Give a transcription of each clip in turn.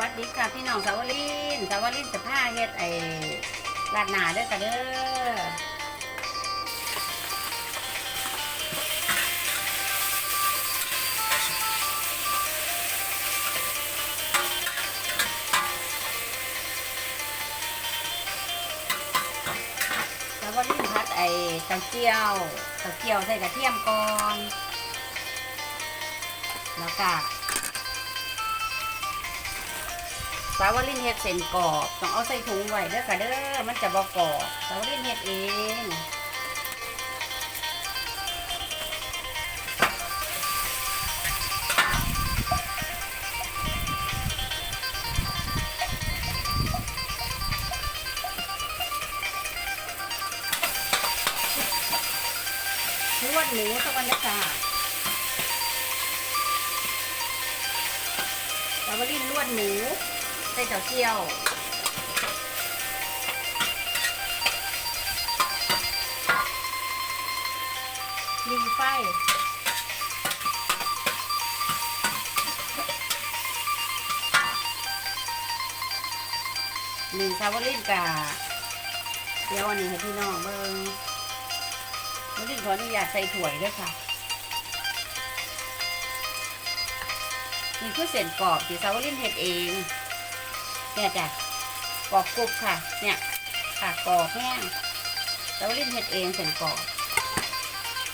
วัสดีค่ะพี่น้องสาวลินสาวลินจะผ้าเฮ็ดไอ้ลาดหนาเด้อค่ะเด้อสาวลินพัดไอ้เตาเจียวเตาเจียวใส่กระเทียมก่อนแล้วก็ สาวลินเฮ็ดเส้นกรอบต้องเอาใส่ถุงไว้เด้อค่ะเด้อมันจะบ่กรอบสาวลินเฮ็ดเองนวดหมูสักวันนะค่ะสาวลินนวดหมู ส่เต้าเจี้ยวลิงไฟหนึ่งซาวาลินกาเดี๋ยวอันนี้ให้พี่น้องเบิ่งวาลินขออนุญาตใส่ถ้วด้วยค่ะนี่คือเส้นกรอบที่ซาวาลินเฮ็ดเอง เนี่ยจ้ะกรอบกรุบค่ะ เนี่ยค่ะกรอบแห้งซาวาลินเฮ็ดเองเส้นกรอบ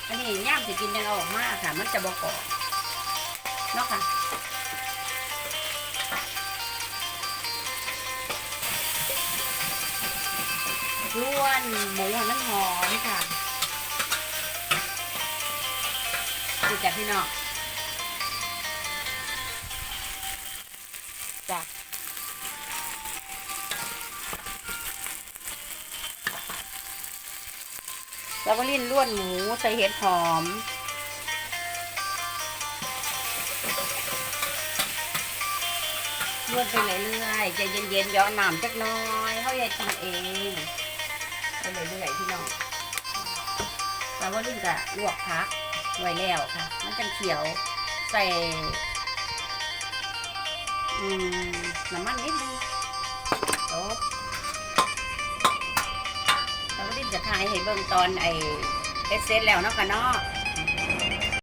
อันนี้ย่ามสิกินยังเอาออกมากค่ะ มันจะบอกกรอบเนาะค่ะล้วนหมูมันหอมค่ะดูจากพี่น้องจ้ะ แล้วก็ลิ้นล้วนหมูใส่เห็ดหอมนวดไปเรื่อยๆใจเย็นๆเดี๋ยวเอาน้ำจักน้อยเขาใหญ่ทำเองไปเรื่อยๆพี่น้องปลาว่าลิ่นกะลวกพักไว้แล้วค่ะ มันจังเขียวใส่น้ำมันนิดนึงโต๊ะปลาว่าลิ่น จะทายให้เบิ่งตอนไอเอสเซแล้วเนาะค่ะเนาะ